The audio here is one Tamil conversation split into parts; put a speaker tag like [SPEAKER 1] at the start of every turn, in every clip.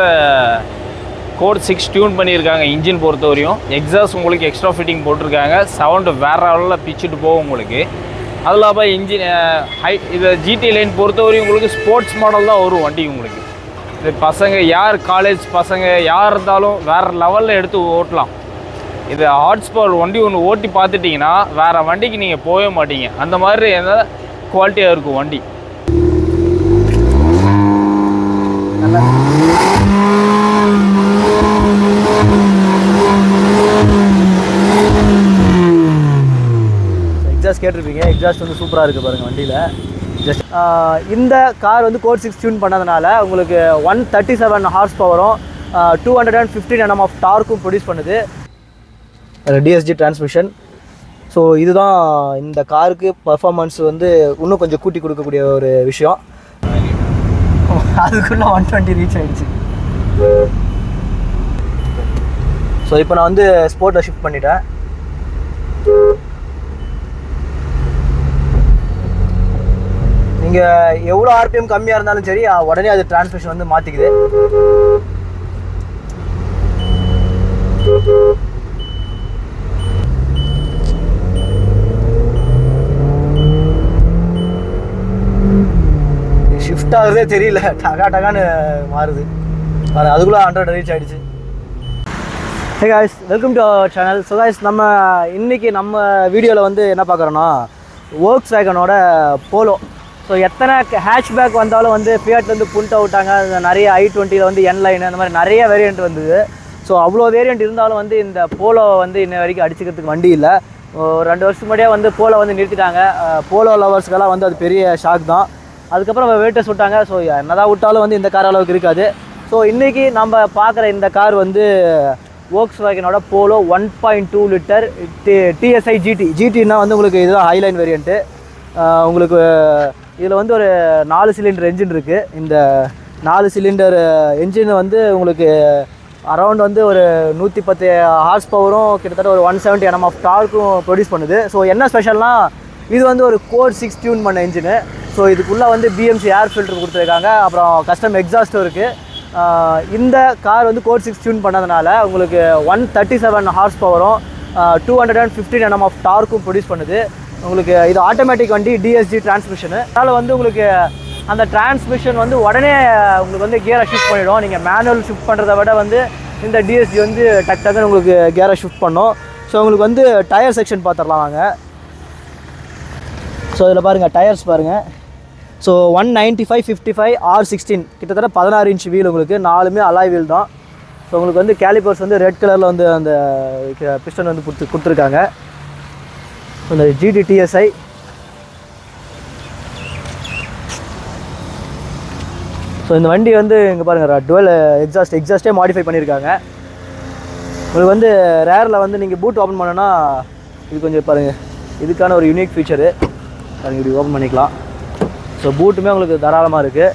[SPEAKER 1] கிட்டத்தட்ட கோட் சிக்ஸ் டியூன் பண்ணியிருக்காங்க இன்ஜின் பொறுத்த வரையும் எக்ஸாஸ்ட் உங்களுக்கு எக்ஸ்ட்ரா ஃபிட்டிங் போட்டிருக்காங்க. சவுண்டு வேறு லெவலில் பிச்சுட்டு போகும் உங்களுக்கு. அது இல்லாமல் இன்ஜின் ஹை இது ஜிடி லைன் பொறுத்த வரையும் உங்களுக்கு ஸ்போர்ட்ஸ் மாடல் தான் வரும் வண்டி உங்களுக்கு. இது பசங்க யார் காலேஜ் பசங்க யார் இருந்தாலும் வேறு லெவலில் எடுத்து ஓட்டலாம். இது ஹாட்ஸ்பாட் வண்டி ஒன்று ஓட்டி பார்த்துட்டிங்கன்னா வேறு வண்டிக்கு நீங்கள் போகவே மாட்டீங்க. அந்த மாதிரி எதாவது குவாலிட்டியாக இருக்கும் வண்டி.
[SPEAKER 2] எக்ஸாஸ்ட் கேட்டிருப்பீங்க. எக்ஸாஸ்ட் வந்து சூப்பராக இருக்குது பாருங்கள் வண்டியில். ஜஸ்ட் இந்த கார் வந்து கோட் சிக்ஸ் டியூன் பண்ணதுனால உங்களுக்கு ஒன் தேர்ட்டி செவன் ஹார்ஸ் பவரும் two hundred and fifteen NM of டார்க்கும் produce பண்ணுது. டிஎஸ்ஜி டிரான்ஸ்மிஷன் ஸோ இதுதான் இந்த காருக்கு பர்ஃபார்மன்ஸ் வந்து இன்னும் கொஞ்சம் கூட்டி கொடுக்கக்கூடிய ஒரு விஷயம். அதுக்குள்ளே ஒன் டுவெண்ட்டி ரீச் ஆகிடுச்சு ஸோ இப்போ நான் வந்து ஸ்போர்ட்டில் ஷிஃப்ட் பண்ணிட்டேன். இங்கே எவ்வளோ ஆர்பிஎம் கம்மியாக இருந்தாலும் சரி உடனே அது டிரான்ஸ்மிஷன் வந்து மாற்றிக்குது ஷிஃப்ட் ஆகுதே தெரியல. டகா டகான்னு மாறுது. அதுக்குள்ளே ஹண்ட்ரட் ரீச் ஆயிடுச்சு. Hey guys welcome to our channel so guys நம்ம இன்றைக்கி நம்ம வீடியோவில் வந்து என்ன பார்க்குறோன்னா ஒர்க்ஸ் வேகனோட போலோ ஸோ எத்தனை ஹேஷ்பேக் வந்தாலும் வந்து ஃபியட் வந்து புண்ட் அவுட்டாங்க நிறைய ஐ டுவெண்ட்டியில் வந்து என் லைன் அந்த மாதிரி நிறைய வேரியண்ட் வந்தது. ஸோ அவ்வளோ வேரியண்ட் இருந்தாலும் வந்து இந்த போலோ வந்து இன்ன வரைக்கும் அடிச்சுக்கிறதுக்கு வண்டி இல்லை. ஒரு ரெண்டு வருஷத்துக்கு முன்னாடியே வந்து போலோ வந்து நிறுத்திட்டாங்க. போலோ லவர்ஸ்க்கெல்லாம் வந்து அது பெரிய ஷாக் தான். அதுக்கப்புறம் வெயிட்டஸ் விட்டாங்க. ஸோ என்னதான் விட்டாலும் வந்து இந்த கார் அளவுக்கு இருக்காது. ஸோ இன்றைக்கி நம்ம பார்க்குற இந்த கார் வந்து ஓக்ஸ் வேகனோட Polo one point two litre T TSI GT ஜிடின்னா வந்து உங்களுக்கு இதுதான் ஹைலைன் வேரியண்ட்டு உங்களுக்கு இதில் வந்து ஒரு நாலு சிலிண்டர் என்ஜின் இருக்குது இந்த நாலு சிலிண்டர் என்ஜின் வந்து உங்களுக்கு அரௌண்ட் வந்து ஒரு நூற்றி பத்து ஹார்ஸ் பவரும் கிட்டத்தட்ட ஒரு ஒன் செவன்ட்டி என்எம் ஆஃப் டார்க்கும் ப்ரொடியூஸ் பண்ணுது. ஸோ என்ன ஸ்பெஷல்னா இது வந்து ஒரு கோர் சிக்ஸ் டியூன் பண்ண இன்ஜினு ஸோ இதுக்குள்ளே வந்து பிஎம்சி ஏர் ஃபில்டர் கொடுத்துருக்காங்க. அப்புறம் கஸ்டம் எக்ஸாஸ்ட்டும் இருக்குது இந்த கார் வந்து கோர் சிக்ஸ் டியூன் பண்ணதுனால உங்களுக்கு ஒன் தேர்ட்டி செவன் ஹார்ஸ் பவரும் two hundred and fifteen NM of டார்க்கும் produce பண்ணுது. உங்களுக்கு இது ஆட்டோமேட்டிக் வண்டி டிஎஸ்ஜி டிரான்ஸ்மிஷனு அதனால் வந்து உங்களுக்கு அந்த டிரான்ஸ்மிஷன் வந்து உடனே உங்களுக்கு வந்து கியரை ஷிஃப்ட் பண்ணிவிடும் நீங்கள் மேனுவல் ஷிஃப்ட் பண்ணுறத விட வந்து இந்த டிஎஸ்ஜி வந்து டக் டக்குன்னு உங்களுக்கு கியரை ஷிஃப்ட் பண்ணும். ஸோ உங்களுக்கு வந்து டயர் செக்ஷன் பார்த்துடலாம் வாங்க. ஸோ இதில் பாருங்கள் டயர்ஸ் பாருங்கள் so one ninety five fifty five R sixteen கிட்டத்தட்ட பதினாறு இன்ச் வீல் உங்களுக்கு. நாலுமே அலாய் வீல் தான். ஸோ உங்களுக்கு வந்து கேலிபர்ஸ் வந்து ரெட் கலரில் வந்து அந்த பிஸ்டன் வந்து கொடுத்து கொடுத்துருக்காங்க. இந்த ஜிடிடிஎஸ்ஐ ஸோ இந்த வண்டி வந்து இங்கே பாருங்கள் டுவெல் எக்ஸாஸ்ட் எக்ஸாஸ்ட்டே மாடிஃபை பண்ணியிருக்காங்க உங்களுக்கு வந்து ரேரில் வந்து நீங்கள் பூட் ஓப்பன் பண்ணோன்னா இது கொஞ்சம் பாருங்கள் இதுக்கான ஒரு யூனிக் ஃபீச்சரு பாருங்கள் இப்படி ஓப்பன் பண்ணிக்கலாம். ஸோ பூட்டுமே உங்களுக்கு தாராளமாக இருக்குது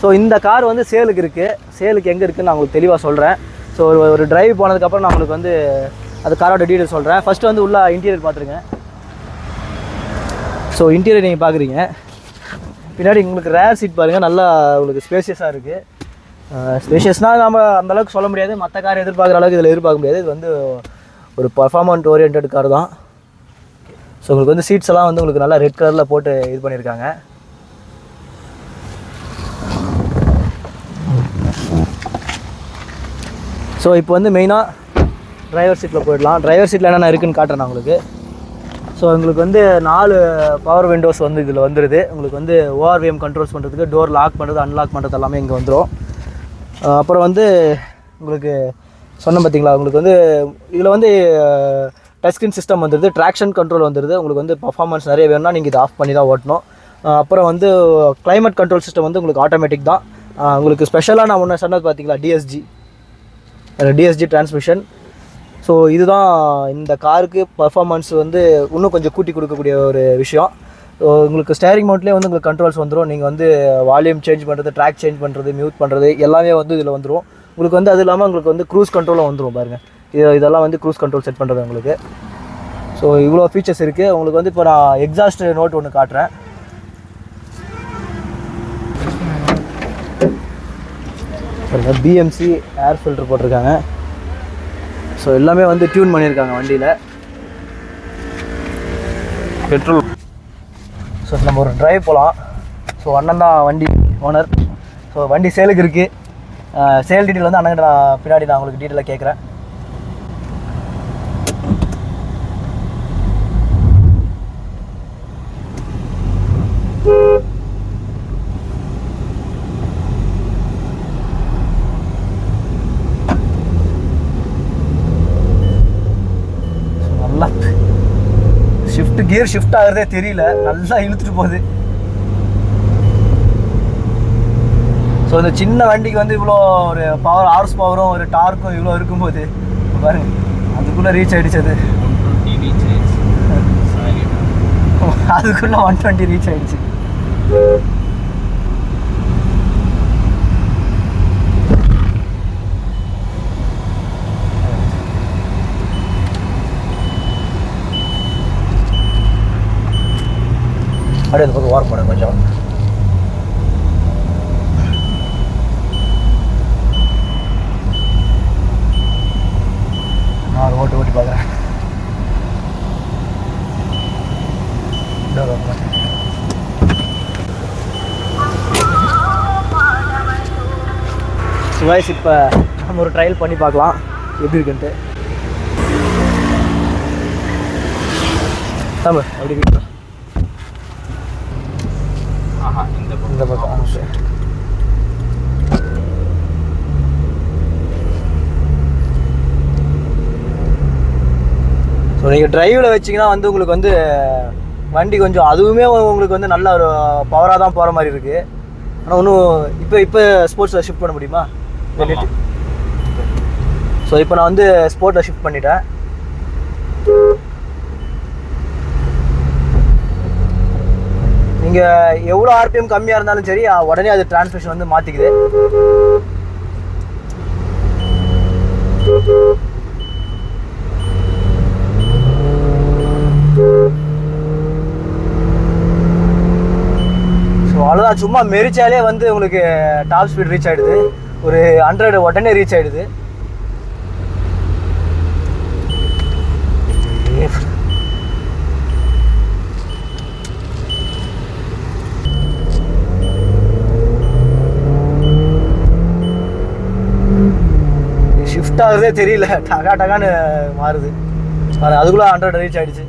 [SPEAKER 2] ஸோ இந்த கார் வந்து சேலுக்கு இருக்குது சேலுக்கு எங்கே இருக்குதுன்னு நான் உங்களுக்கு தெளிவாக சொல்கிறேன் ஸோ ஒரு ஒரு டிரைவ் போனதுக்கப்புறம் நான் உங்களுக்கு வந்து அது காரோட டீட்டெயில் சொல்கிறேன் ஃபஸ்ட்டு வந்து உள்ள இன்டீரியர் பார்த்துருங்க. ஸோ இன்டீரியர் நீங்கள் பார்க்குறீங்க பின்னாடி உங்களுக்கு ரேர் சீட் பாருங்கள் நல்லா உங்களுக்கு ஸ்பேசியஸாக இருக்குது ஸ்பேஷியஸ்னால் நம்ம அந்தளவுக்கு சொல்ல முடியாது. மற்ற கார் எதிர்பார்க்குற அளவுக்கு இதில் எதிர்பார்க்க முடியாது. இது வந்து ஒரு பர்ஃபார்மன்ட் ஓரியன்ட் கார் தான். ஸோ உங்களுக்கு வந்து சீட்ஸ் எல்லாம் வந்து உங்களுக்கு நல்லா ரெட் கலரில் போட்டு இது பண்ணியிருக்காங்க ஸோ இப்போ வந்து மெயினாக டிரைவர் சீட்டில் போயிடலாம். டிரைவர் சீட்டில் என்னென்ன இருக்குதுன்னு காட்டுறேன் நான் உங்களுக்கு. ஸோ உங்களுக்கு வந்து நாலு பவர் விண்டோஸ் வந்து இதில் வந்துடுது உங்களுக்கு வந்து ஓஆர்விஎம் கண்ட்ரோல்ஸ் பண்ணுறதுக்கு டோர் லாக் பண்ணுறது அன்லாக் பண்ணுறது எல்லாமே இங்கே வந்துடும் அப்புறம் வந்து உங்களுக்கு சொன்னேன் பார்த்தீங்களா உங்களுக்கு வந்து இதில் வந்து டச் ஸ்க்ரீன் சிஸ்டம் வந்துடுது ட்ராக்ஷன் கண்ட்ரோல் வந்துடுது உங்களுக்கு வந்து பர்ஃபார்மன்ஸ் நிறைய வேணும்னா நீங்கள் இதை ஆஃப் பண்ணி தான் ஓட்டணும். அப்புறம் வந்து கிளைமேட் கண்ட்ரோல் சிஸ்டம் வந்து உங்களுக்கு ஆட்டோமேட்டிக் தான். உங்களுக்கு ஸ்பெஷலாக நான் ஒன்று சொன்னது பார்த்தீங்களா டிஎஸ்ஜி டிஎஸ்ஜி டிரான்ஸ்மிஷன் ஸோ இதுதான் இந்த காருக்கு பர்ஃபார்மன்ஸ் வந்து இன்னும் கொஞ்சம் கூட்டி கொடுக்கக்கூடிய ஒரு விஷயம். ஸோ உங்களுக்கு ஸ்டேரிங் மவுண்ட்லேயே வந்து உங்களுக்கு கண்ட்ரோல்ஸ் வந்துடும் நீங்கள் வந்து வால்யூம் சேஞ்ச் பண்ணுறது ட்ராக் சேஞ்ச் பண்ணுறது மியூட் பண்ணுறது எல்லாமே வந்து இதில் வந்துடும் உங்களுக்கு வந்து அது இல்லாமல் உங்களுக்கு வந்து க்ரூஸ் கண்ட்ரோலும் வந்துடும் பாருங்கள் இது இதெல்லாம் வந்து க்ரூஸ் கண்ட்ரோல் செட் பண்ணுறது உங்களுக்கு. ஸோ இவ்வளோ ஃபீச்சர்ஸ் இருக்குது உங்களுக்கு வந்து இப்போ நான் எக்ஸாஸ்ட் நோட் ஒன்று காட்டுறேன். பிஎம்சி ஏர் ஃபில்டர் போட்டிருக்காங்க. ஸோ எல்லாமே வந்து டியூன் பண்ணியிருக்காங்க வண்டியில்.
[SPEAKER 1] பெட்ரோல்.
[SPEAKER 2] ஸோ நம்ம ஒரு டிரைவ் போகலாம் ஸோ அண்ணன் தான் வண்டி ஓனர் ஸோ வண்டி சேலுக்கு இருக்குது சேல் டீட்டெயில் வந்து அண்ணன் நான் பின்னாடி நான் உங்களுக்கு டீட்டெயிலாக கேட்குறேன் நல்லா ஷிஃப்ட் கியர் ஷிஃப்ட் ஆகுறதே தெரியல. நல்லா இழுத்துட்டு போகுது. ஸோ இந்த சின்ன வண்டிக்கு வந்து இவ்வளோ ஒரு பவர் ஹார்ஸ் பவரும் ஒரு டார்க்கும் இவ்வளோ இருக்கும்போது பாருங்க அதுக்குள்ளே ரீச் ஆயிடுச்சு அது. அதுக்குள்ளே ஒன் டுவெண்ட்டி ரீச் ஆயிடுச்சு. அப்படியே அந்த பக்கம் வார்ம் பண்ணுங்க கொஞ்சம் நான் ஓட்டு ஓட்டி பார்க்குறேன் சுவாய்ஸ் இப்போ நம்ம ஒரு ட்ரையல் பண்ணி பார்க்கலாம். எப்படி இருக்குன்ட்டு. தமிழ் அப்படி இருக்கு இந்த பக்கம் ஆ, சரி. ஸோ நீங்கள் டிரைவில் வச்சிங்கன்னா வந்து உங்களுக்கு வந்து வண்டி கொஞ்சம் அதுவுமே உங்களுக்கு வந்து நல்ல ஒரு பவராக தான் போகிற மாதிரி இருக்குது ஆனால் இன்னும் இப்போ இப்போ ஸ்போர்ட்ஸில் ஷிஃப்ட் பண்ண முடியுமா? ஸோ இப்போ நான் வந்து ஸ்போர்ட்டில் ஷிஃப்ட் பண்ணிட்டேன். நீங்கள் எவ்வளோ ஆர்பிஎம் கம்மியாக இருந்தாலும் சரி உடனே அது டிரான்ஸ்மிஷன் வந்து மாற்றிக்குது ஆனால் சும்மா மெரிச்சாலே வந்து உங்களுக்கு டாப் ஸ்பீட் ரீச் ஆகிடுது ஒரு ஹண்ட்ரட் உடனே ரீச் ஆகிடுது ஷிஃப்ட் ஆகுறதே தெரியல. டகா டகான்னு மாறுது. பாரு, அதுக்குள்ள ஹண்ட்ரட் ரீச் ஆயிடுச்சு.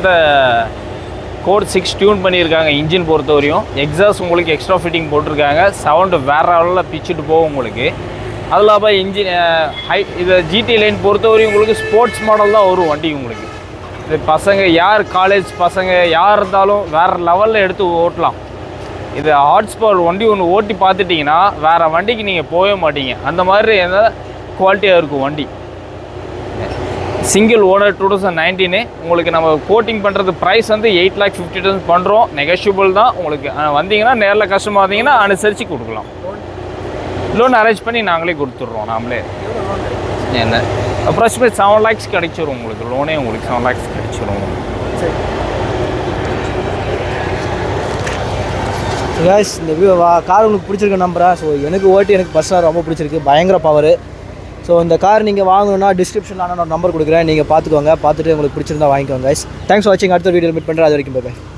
[SPEAKER 2] கிட்டத்தட்ட
[SPEAKER 1] கோட் சிக்ஸ் டியூன் பண்ணியிருக்காங்க இன்ஜின் பொறுத்த வரையும் எக்ஸாஸ் உங்களுக்கு எக்ஸ்ட்ரா ஃபிட்டிங் போட்டிருக்காங்க. சவுண்டு வேறு லெவலில் பிச்சுட்டு போகும் உங்களுக்கு. அது இல்லாமல் இன்ஜின் ஹை இது ஜிடி லைன் பொறுத்தவரையும் உங்களுக்கு ஸ்போர்ட்ஸ் மாடல் தான் வரும் வண்டி உங்களுக்கு. இது பசங்க யார் காலேஜ் பசங்க யார் இருந்தாலும் வேறு லெவலில் எடுத்து ஓட்டலாம். இது ஹாட்ஸ் ஸ்பாட் வண்டி ஒன்று ஓட்டி பார்த்துட்டிங்கன்னா வேறு வண்டிக்கு நீங்கள் போகவே மாட்டீங்க. அந்த மாதிரி எந்த குவாலிட்டியாக இருக்கும் வண்டி. Single owner two thousand nineteen உங்களுக்கு நம்ம கோட்டிங் பண்ணுறது ப்ரைஸ் வந்து எயிட் லேக் ஃபிஃப்டி தௌசண்ட் பண்ணுறோம் நெகஷியபிள் தான். உங்களுக்கு வந்தீங்கன்னா நேரில் கஷ்டமாக வந்தீங்கன்னா அனுசரித்து கொடுக்கலாம். லோன் அரேஞ்ச் பண்ணி நாங்களே கொடுத்துட்றோம் நாமளே. என்ன? அப்ராக்சிமேட் செவன் லேக்ஸ் கிடைச்சிரும் உங்களுக்கு. லோனே உங்களுக்கு செவன் லேக்ஸ் கிடைச்சிரும்
[SPEAKER 2] சரி கேஸ் இந்த வா கார் உங்களுக்கு பிடிச்சிருக்கு நம்புறேன். ஸோ எனக்கு ஓட்டி எனக்கு பர்சனாக ரொம்ப பிடிச்சிருக்கு. பயங்கர பவர் ஸோ இந்த கார் நீங்கள் வாங்கணும்னா டிஸ்கிரிப்ஷனில் நான் நம்பர் கொடுக்குறேன். நீங்கள் பார்த்துக்கோங்க. பார்த்துட்டு உங்களுக்கு பிடிச்சிருந்தா வாங்கிக்கோங்க தேங்க்ஸ் ஃபார் வாட்சிங் அடுத்த வீடியோ மீட் பண்ணுறேன் அது வரைக்கும் பாய்